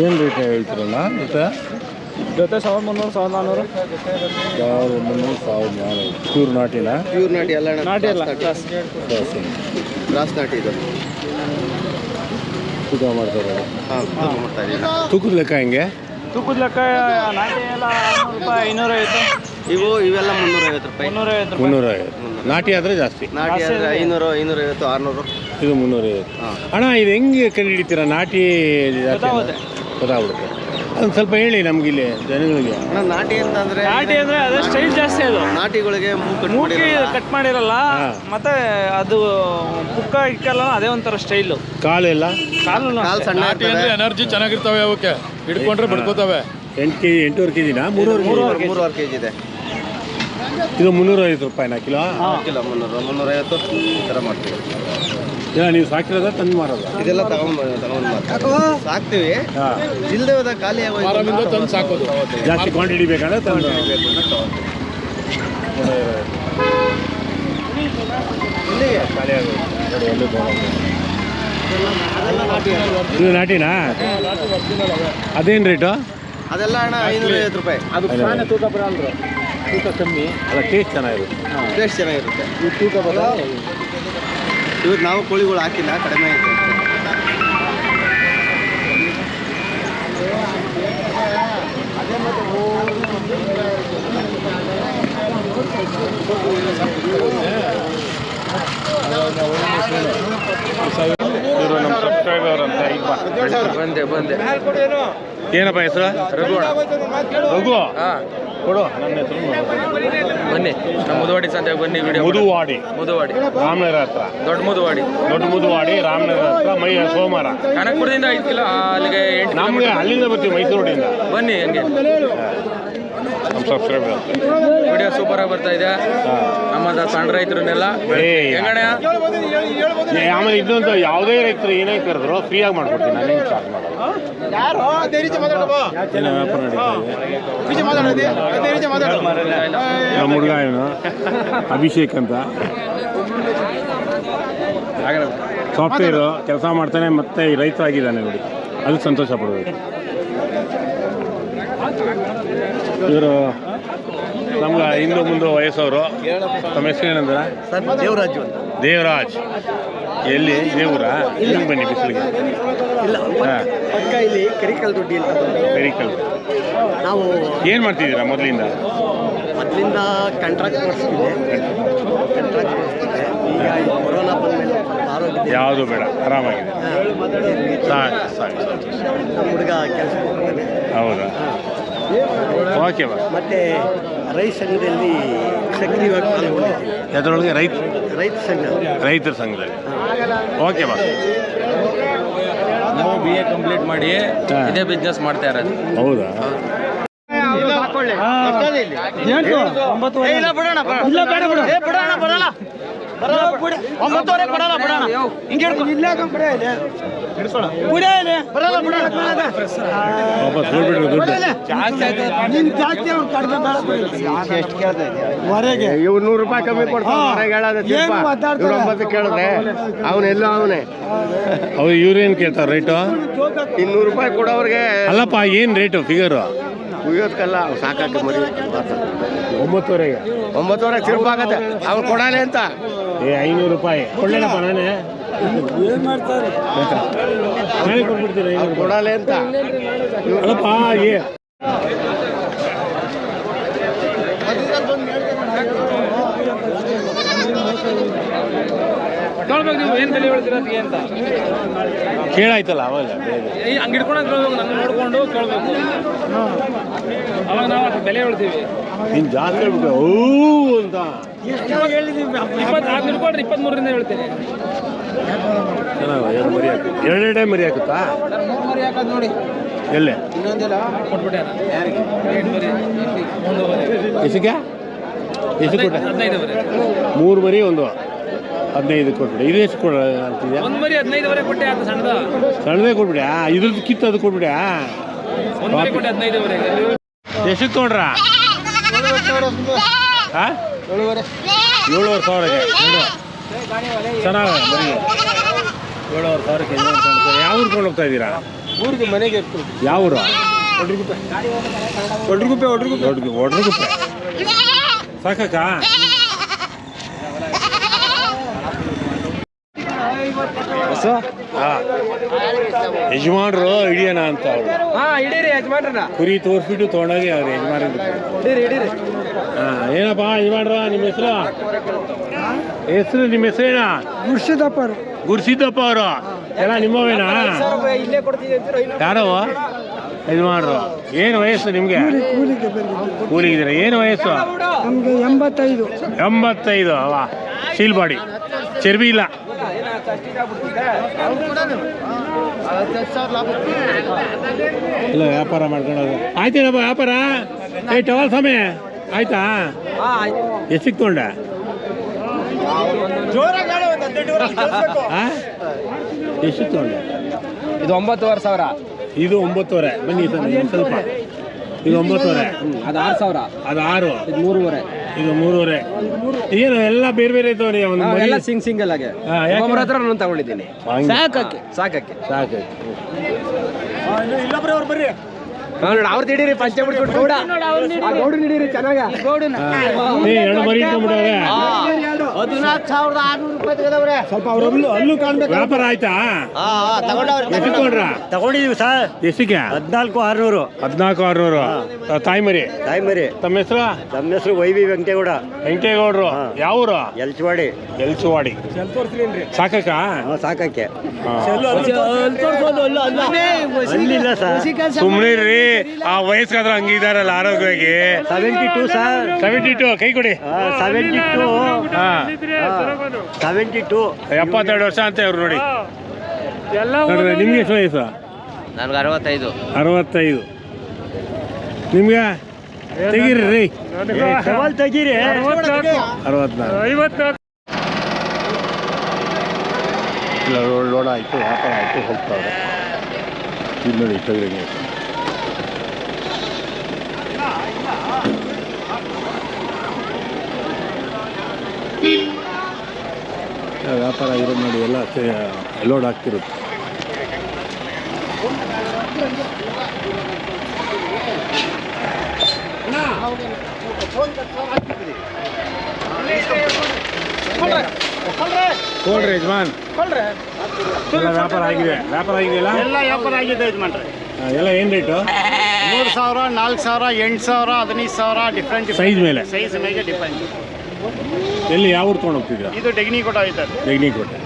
ಏನು ರೇಟ್ ಹೇಳ್ತೀರಲ್ಲ ಜೊತೆ? ಜೊತೆ ಸಾವಿರದ ಮುನ್ನೂರು ಸಾವಿರದ ನಾನ್ನೂರು ಸಾವಿರದ ಮುನ್ನೂರು ಸಾವಿರದ ನಾನ್ನೂರು ಪ್ಯೂರ್ ನಾಟಿನ? ಪ್ಯೂರ್ ನಾಟಿ ಅಲ್ಲ ಅಣ್ಣ. ನಾಟಿ ಅಲ್ಲ. ಕ್ರಾಸ್ ನಾಟಿ. ಕ್ರಾಸ್ ನಾಟಿ. ಇದು. ತೂಕ ಮಾಡ್ತಾರೆ ಹಾಂ ಮಾಡ್ತಾ ತೂಕದ ಲೆಕ್ಕ ಹೆಂಗೆ? ತೂಕದ ಲೆಕ್ಕ ನಾಟಿ ಎಲ್ಲ ಆರುನೂರು ರೂಪಾಯಿ ಐನೂರೈವತ್ತು ಇವು ಇವೆಲ್ಲ ಮುನ್ನೂರೈವತ್ತು ರೂಪಾಯಿ. ಮುನ್ನೂರೈವತ್ತು ರೂಪಾಯಿ. ಮುನ್ನೂರೈವತ್ತು ನಾಟಿ ಆದರೆ ಜಾಸ್ತಿ. ನಾಟಿ ಆದರೆ ಐನೂರು ಐನೂರೈವತ್ತು ಆರುನೂರು. ಇದು ಮುನ್ನೂರೈವತ್ತು ಹಾಂ. ಅಣ್ಣ ಇದು ಹೆಂಗೆ ಕಂಡು ಹಿಡಿತೀರಾ? ನಾಟಿ ಜಾತಿ ಗೊತ್ತಾಗುತ್ತೆ. ಗೊತ್ತಾಗ್ಬಿಡುತ್ತೆ. ಅದನ್ನು ಸ್ವಲ್ಪ ಹೇಳಿ ನಮ್ಗೆ ಇಲ್ಲಿ ಜನಗಳಿಗೆ. ಅಣ್ಣ ನಾಟಿ ಅಂತ ಅಂದ್ರೆ ನಾಟಿ ಅಂದ್ರೆ ಅದೇ ಸ್ಟೈಲ್ ಜಾಸ್ತಿ ಅದು. ನಾಟಿಗಳಿಗೆ ಮೂಕಿ ಕಟ್ ಮಾಡಿರಲ್ಲ. ಮತ್ತೆ ಅದು ಪುಕ್ಕ ಇಕ್ಕಲ್ಲ ಅದೇ ಒಂಥರ ಸ್ಟೈಲು ಕಾಲು ಕಾಲು ಕಾಲು ಸಣ್ಣ ನಾಟಿ. ಅಂದ್ರೆ ಎನರ್ಜಿ ಚೆನ್ನಾಗಿರ್ತವೆ ಅವಕ್ಕೆ. ಹಿಡ್ಕೊಂಡ್ರೆ ಬಡ್ಕೋತವೆ. ಎಂಟು ಕೆ ಜಿ ಎಂಟೂವರೆ ಕೆ ಜಿನ? ಮೂರುವರೆ ಕೆಜಿ ಮೂರುವರೆ ಮೂರುವರೆ ಕೆ ಜಿ ಇದೆ ಇದು ಮುನ್ನೂರೈವತ್ತು ರೂಪಾಯಿನಾ ಕಿಲೋ ಕಿಲೋ ಮುನ್ನೂರು ಮುನ್ನೂರೈವತ್ತು ಈ ಥರ ಮಾಡ್ತೀವಿ. ಇಲ್ಲ ನೀವು ಸಾಕಿರೋದ ತಂದು ಮಾರೋದ? ಇದೆಲ್ಲ ತಗೊಂಡ್ ತಗೊಂಡ್ ಸಾಕ್ತೀವಿ. ಹಾಂ. ಜಿಲ್ದೆ ಹೋದ ಖಾಲಿ ಆರಾಮಿಂದ ತಂದು ಸಾಕೋದು. ಜಾಸ್ತಿ ಕ್ವಾಂಟಿಟಿ ಬೇಕಂದ್ರೆ ತಂದು. ಇದು ನಾಟಿನಾ? ಅದೇನು ರೇಟು ಅದೆಲ್ಲ ಅಣ್ಣ ಐನೂರೈವತ್ತು ರೂಪಾಯಿ. ಅದು ಫ್ಯಾನ್ ತೂಕ ಬರಲ್ಲ ತೂಕ ಕಮ್ಮಿ. ಅಲ್ಲ ಟೇಸ್ಟ್ ಚೆನ್ನಾಗಿರುತ್ತೆ. ಟೇಸ್ಟ್ ಚೆನ್ನಾಗಿರುತ್ತೆ. ತೂಕ ಬರಲ್ಲ ಇವ್ರು ನಾವು ಕೋಳಿಗಳು ಹಾಕಿಲ್ಲ ಕಡಿಮೆ ಆಯಿತು ಇವರು ನಮ್ಮ ಸಬ್ಸ್ಕ್ರೈಬರ್ ಅಂತ ಈಗ ಬಂದೆ ಬಂದೆ ಏನಪ್ಪ ಹೆಸರು? ರಘು ರಘು ಕೊಡು ನನ್ನ ಹೆಸರು ಬನ್ನಿ ನಮ್ಮ ಮುದುವಾಡಿ ಸಂತೆಗೆ ಬನ್ನಿ ವಿಡಿಯೋ ಮುದುವಾಡಿ. ಮುದುವಾಡಿ. ರಾಮನಗರ ಹತ್ರ. ದೊಡ್ಡ ಮುದುವಾಡಿ. ದೊಡ್ಡ ಮುದುವಾಡಿ ರಾಮನಗರ ಹತ್ರ ಮೈ ಸೋಮವಾರ. ಕನಕಪುರದಿಂದ ಐದು ಕಿಲೋ ಅಲ್ಲಿಗೆ ನಮಗೆ ಅಲ್ಲಿಂದ ಬರ್ತೀವಿ ಮೈಸೂರು ರೋಡಿಂದ ಬನ್ನಿ ಹಂಗೆ. ನಮ್ಮ ಸಬ್ಸ್ಕ್ರೈಬರ್ ವಿಡಿಯೋ ಸೂಪರ್ ಆಗಿ ಬರ್ತಾ ಇದೆ. ನಮ್ಮದ ಸಣ್ಣ ರೈತರನ್ನೆಲ್ಲ. ಆಮೇಲೆ ಇನ್ನೊಂದು ಯಾವುದೇ ರೈತರು ಏನೇ ಕರೆದ್ರು ಫ್ರೀಯಾಗಿ ಮಾಡ್ಕೊಡ್ತೀನಿ ನಾನೇನು ಚಾರ್ಜ್ ಮಾಡಲ್ಲ ನಮ್ಮ ಹುಡುಗ ಏನು ಅಭಿಷೇಕ್ ಅಂತ. ಸಾಫ್ಟ್ವೇರ್ ಕೆಲಸ ಮಾಡ್ತಾನೆ ಮತ್ತೆ ಈ ರೈತ ಆಗಿದ್ದಾನೆ ನೋಡಿ. ಅದು ಸಂತೋಷ ಪಡಬೇಕು ಇವರು ನಮ್ಗೆ ಹಿಂದೂ ಮುಂದೆ ವಯಸ್ಸವರು. ತಮ್ಮ ಹೆಸರು ಏನಂದ್ರೆ ಸರ್ ದೇವರಾಜು ದೇವರಾಜ್. ಎಲ್ಲಿ? ದೇವರ? ಎಲ್ಲಿ ಬನ್ನಿ ಬಿಸಿಲಿಗೆ? ಇಲ್ಲ ಪಕ್ಕ ಇಲ್ಲಿ ಕರಿಕಲ್ ದುಡ್ಡಿ ಅಂತ ಬಂದು ನಾವು ಏನು ಮಾಡ್ತಿದ್ದೀರಾ ಮೊದಲಿಂದ? ಮೊದಲಿಂದ ಕಾಂಟ್ರಾಕ್ಟ್ ಮಾಡಿಸ್ತಿದ್ದೆ ಕಾಂಟ್ರಾಕ್ಟ್ ಮಾಡಿಸ್ತಿದ್ದೆ ಈಗ ಈ ಕೊರೋನಾ ಬಂದಮೇಲೆ ಆರೋಗ್ಯ ಯಾವುದು ಬೇಡ ಆರಾಮಾಗಿದೆ. ಸಾಕು ಸಾಕು ನಮ್ಮ ಹುಡುಗ ಕೆಲಸ ಹೌದಾ? ಓಕೆ ಬಾ ಮತ್ತೆ ರೈತ ಸಂಘದಲ್ಲಿ ಸಕ್ರಿಯವಾಗಿ ಪಾಲ್ಗೊಂಡಿದ್ದೀವಿ ಅದರೊಳಗೆ ರೈತ? ರೈತ ಸಂಘ. ರೈತರ ಸಂಘದಲ್ಲಿ. ಓಕೆ ಬಾ ನಾವು ಬಿ ಎ ಕಂಪ್ಲೀಟ್ ಮಾಡಿ. ಇದೇ ಬಿಸ್ನೆಸ್ ಮಾಡ್ತಾ ಇರೋದು. ಹೌದಾ? ಇಲ್ಲ? ಬಿಡೋಣ ಬಿಡೋಣ. ಬರಲ್ಲ ಒಂಬತ್ತುವರೆ ಕೊಡಲ್ಲ ಬಿಡೋಣ. ಹಿಂಗೆ ಬರಲ್ಲ ಬಿಡೋಣ. ವಾಪಸ್ ಹೋಗ್ಬಿಟ್ರು ದುಡ್ಡು. ಇವ್ ನೂರು ರೂಪಾಯಿ ಕಮ್ಮಿ ಕೊಡ್ತಾನೆ ಒಂಬತ್ತು ಕೇಳಿದ್ರೆ ಅವನೆಲ್ಲ ಅವನೇ. ಅವ್ರು ಇವ್ರೇನು ಕೇಳ್ತಾರೆ ರೇಟು ಇನ್ನೂರು ರೂಪಾಯಿ ಕೊಡೋರಿಗೆ ಅಲ್ಲಪ್ಪ ಏನು ರೇಟು ಫಿಗರು ಕುಯ್ಯೋದ್ಕಲ್ಲ ಸಾಕಾಕ ಮರಿ ಒಂಬತ್ತುವರೆಗೆ. ಒಂಬತ್ತುವರೆಗೆ ತಿರುಪಾಗತ್ತೆ ಅವ್ರು ಕೊಡಾಲೆ ಅಂತ. ಏ ಐನೂರು ರೂಪಾಯಿ. ಒಳ್ಳೆಯಪ್ಪ ನಾನೇ. ಏನು ಮಾಡ್ತಾರೆ? ನಾನೇ ಕೊಟ್ಬಿಡ್ತೀನಿ ಐನೂರು ರೂಪಾಯಿ. ಕೊಡಾಲೆ ಅಂತ. ಅಲ್ಲಪ್ಪ ಏ ನೀವು ಏನು ಬೆಲೆ ಹೇಳ್ತೀರ ಅದಕ್ಕೆ ಅಂತ. ಕೇಳಾಯ್ತಲ್ಲ ಅವಾಗ ಈ ಹಂಗೆ ಹಿಡ್ಕೊಂಡು ಕೇಳ್ಬೇಕು ನನ್ನ ನೋಡ್ಕೊಂಡು ಕೇಳ್ಬೇಕು. ಅವಾಗ ನಾವು ಅದಕ್ಕೆ ಬೆಲೆ ಹೇಳ್ತೀವಿ ನೀನು ಜಾಸ್ತಿ ಹೇಳ್ಬಿಟ್ಟು ಓ ಅಂತ. ಇಪ್ಪತ್ತ್ಮೂರರಿಂದ ಹೇಳ್ತೀನಿ ಎರಡು ಮರಿ ಎರಡೆರಡೇ ಮರಿ ಹಾಕುತ್ತಾ ನೋಡಿ ಎಲ್ಲೇ ಕೊಟ್ಬಿಟ್ಟೆ ಎಷ್ಟಕ್ಕೆ ಎಷ್ಟು ಕೊಟ್ಟೆ ಹದಿನೈದುವರೆ ಮೂರು ಮರಿ ಒಂದು ಹದಿನೈದು ಕೊಟ್ಬಿಡಿ. ಇದು ಎಷ್ಟು ಕೊಡ ಅಂತಿದ್ಯಾ? ಒಂದು ಮರಿ ಹದಿನೈದುವರೆ ಕೊಟ್ಟೆ ಆತ ಸಣ್ಣದ. ಸಣ್ಣದೇ ಕೊಟ್ಬಿಡ್ಯಾ? ಇದ್ರದ್ದು ಕಿತ್ತು ಅದು ಕೊಟ್ಬಿಡ್ಯಾ? ಒಂದು ಮರಿ ಕೊಟ್ಟೆ ಹದಿನೈದುವರೆಗೆ ಎಷ್ಟಕ್ಕೆ ತೊಗೊಂಡ್ರ? ಹಾಂ ಏಳುವರೆ. ಸಾವಿರಕ್ಕೆ. ನೋಡು ಚೆನ್ನಾಗಿ ಬರೀ ಏಳುವರೆ ಸಾವಿರಕ್ಕೆ ಯಾವ ಊರು ಕೊಂಡು ಹೋಗ್ತಾ ಇದ್ದೀರಾ? ಊರಿಗೆ ಮನೆಗೆ ಯಾವ ಊರು? ಒಡ್ರಿಗುಪ್ಪೆ ಒಡ್ರಿಗುಪ್ಪೆ ದೊಡ್ಡ ಒಡ್ರಗುಪ್ಪೆ ಸಾಕಕ್ಕ? ಹಾಂ. ಯಜಮಾನ್ರು ಹಿಡಿಯೋಣ ಅಂತ ಅವ್ರು. ಹಾ ಹಿಡೀರಿ ಯಜಮಾನ್ರನ್ನ. ಕುರಿ ತೋರಿಸ್ಬಿಟ್ಟು ತೊಗೊಂಡೋಗಿ ಅವ್ರು ಯಜಮಾನ್ರಿ ಹಿಡೀರಿ ಹಿಡೀರಿ. ಏನಪ್ಪ ಯಜಮಾನ್ರ ನಿಮ್ಮ ಹೆಸರು? ಹೆಸರು ನಿಮ್ಮ ಹೆಸರೇನ ಮುರ್ಷಿದಪ್ಪ ಗುರ್ಸಿದ್ದಪ್ಪ ಅವರು. ಎಲ್ಲ ನಿಮ್ಮವೇನಾ? ಇಲ್ಲೇ ಇದು ಮಾಡ್ರು ಏನು ವಯಸ್ಸು ನಿಮಗೆ? ಕೂಲಿಗಿದ್ರೆ ಕೂಲಿಗಿದ್ದೀರ? ಏನು ವಯಸ್ಸು? ನಮಗೆ ಎಂಬತ್ತೈದು. ಎಂಬತ್ತೈದು ಅವ. ಶೀಲ್ ಬಾಡಿ. ಚರ್ಬಿ ಇಲ್ಲ. ಇಲ್ಲ ವ್ಯಾಪಾರ ಮಾಡ್ಕೊಳ್ಳೋದು ಆಯ್ತೇನಪ್ಪ ವ್ಯಾಪಾರ? ಏ ಟವಲ್ ಸಮಯ ಆಯ್ತಾ? ಎಷ್ಟು ತೊಗೊಂಡ ಎಷ್ಟು ತೊಗೊಂಡೆ ಇದು ಒಂಬತ್ತುವರೆ ಸಾವಿರ. ಇದು ಒಂಬತ್ತುವರೆ. ಬನ್ನಿ ಸ್ವಲ್ಪ. ಇದು ಒಂಬತ್ತುವರೆ. ಅದು ಆರು ಸಾವಿರ. ಅದು ಆರು. ಇದು ಮೂರುವರೆ. ಇದು ಮೂರುವರೆ. ಏನು ಎಲ್ಲ ಬೇರೆ ಬೇರೆ ಇದ್ದವ್ರಿ ಒಂದು ಎಲ್ಲ ಸಿಂಗ್ ಸಿಂಗಲ್ ಆಗಿ? ಹತ್ರ ನಾನು ತಗೊಂಡಿದ್ದೀನಿ. ಸಾಕಕ್ಕೆ ಸಾಕಕ್ಕೆ. ಸಾಕು ಹಾ, ನೋಡಿ ಅವ್ರು ಹಿಡೀರಿ ಪಂಚೆ ಬಿಟ್ಬಿಟ್ಟು ಗೌಡ ಆ ಗೌಡನ್ ಹಿಡೀರಿ ಚೆನ್ನಾಗ ಗೌಡನ ಏ ಎರಡು ಮರಿ ಇಟ್ಕೊಂಡ್ಬಿಟ್ಟವ್ರೆ ಹದಿನಾಲ್ಕು ಸಾವಿರದ ಆರ್ನೂರು ರೂಪಾಯಿ ತೆಗೆದವ್ರೆ. ಸ್ವಲ್ಪ ಅವ್ರಲ್ಲೂ ಅಲ್ಲೂ ಕಾಣ್ಬೇಕು. ವ್ಯಾಪಾರ ಆಯ್ತಾ? ತಗೊಂಡ್ರ? ತಗೊಂಡಿದೀವಿ ಸರ್. ಹದಿನಾಲ್ಕು ಆರ್ನೂರು. ಹದಿನಾಲ್ಕು ಆರುನೂರು. ತಾಯಿ ಮರಿ? ತಾಯಿ ಮರಿ. ತಮ್ಮ ಹೆಸರು? ನಮ್ಮ ಹೆಸರು ವೈ ವಿ ವೆಂಕಟೇಗೌಡ. ವೆಂಕಟೇಗೌಡರು. ಯಾವ ಊರು ಎಲ್ಚವಾಡಿ. ಸಾಕಕ್ಕ? ಹಾಂ ಸಾಕಕ್ಕೆ. ಹಾ. ಅಲ್ಲಿಲ್ಲ ಸರ್. ಸುಮ್ನೆ ರೀ ಆ ವಯಸ್ಸಾದ್ರ ಹಂಗಿದಾರಲ್ಲ ಆರೋಗ್ಯವಾಗಿ. Seventy two sir seventy two ಕೈ ಕೊಡಿ. ಸೆವೆಂಟಿ ಟೂ ಹಾ. ಸೆವೆಂಟಿ ಟೂ ಎಪ್ಪತ್ತೆರಡು ವರ್ಷ ಅಂತ ಇವ್ರು ನೋಡಿ. ನೋಡ್ರಿ ನಿಮ್ಗೆ ಎಷ್ಟು ವಯಸ್ಸು? ನನಗೆ ಅರವತ್ತೈದು. ಅರವತ್ತೈದು. ನಿಮ್ಗೆ? ತೆಗೀರಿ ರೀ. ಸವಾಲ್ ತೆಗೀರಿ. ಅರವತ್ನಾಲ್ಕು. ಇಲ್ಲ ಲೋಡ್ ಲೋಡ್ ಆಯಿತು ವ್ಯಾಪಾರ ಆಯಿತು ಹೋಗ್ತಾವ್ರೆ. ಇಲ್ಲಿ ನೋಡಿ ತೆಗ್ದಂಗೆ ವ್ಯಾಪಾರ ಇರೋದು ನೋಡಿ ಎಲ್ಲ ಲೋಡ್ ಆಗ್ತಿರುತ್ತೆ. ಕೊಡ್ರಿ ಯಜಮಾನ್ ಎಲ್ಲ ವ್ಯಾಪಾರ ಆಗಿದೆ. ವ್ಯಾಪಾರ ಆಗಿದೆಯಲ್ಲ ಎಲ್ಲ ವ್ಯಾಪಾರ ಆಗಿದೆ ಯಜಮಾನ್ರೆ. ಎಲ್ಲ ಏನು ರೇಟು ಮೂರು ಸಾವಿರ ನಾಲ್ಕು ಸಾವಿರ ಎಂಟು ಸಾವಿರ ಹದಿನೈದು ಸಾವಿರ ಡಿಫ್ರೆಂಟ್ ಸೈಜ್ ಮೇಲೆ. ಸೈಜ್ ಮೇಲೆ ಡಿಫ್ರೆಂಟ್ ಎಲ್ಲಿ ಯಾವ ಊರು ತೊಗೊಂಡು ಹೋಗ್ತಿದ್ದೀರಾ? ಇದು ಡೆಗ್ನಿ ಕೋಟ ಐತೆ. ಡೆಗ್ನಿ ಕೋಟೆ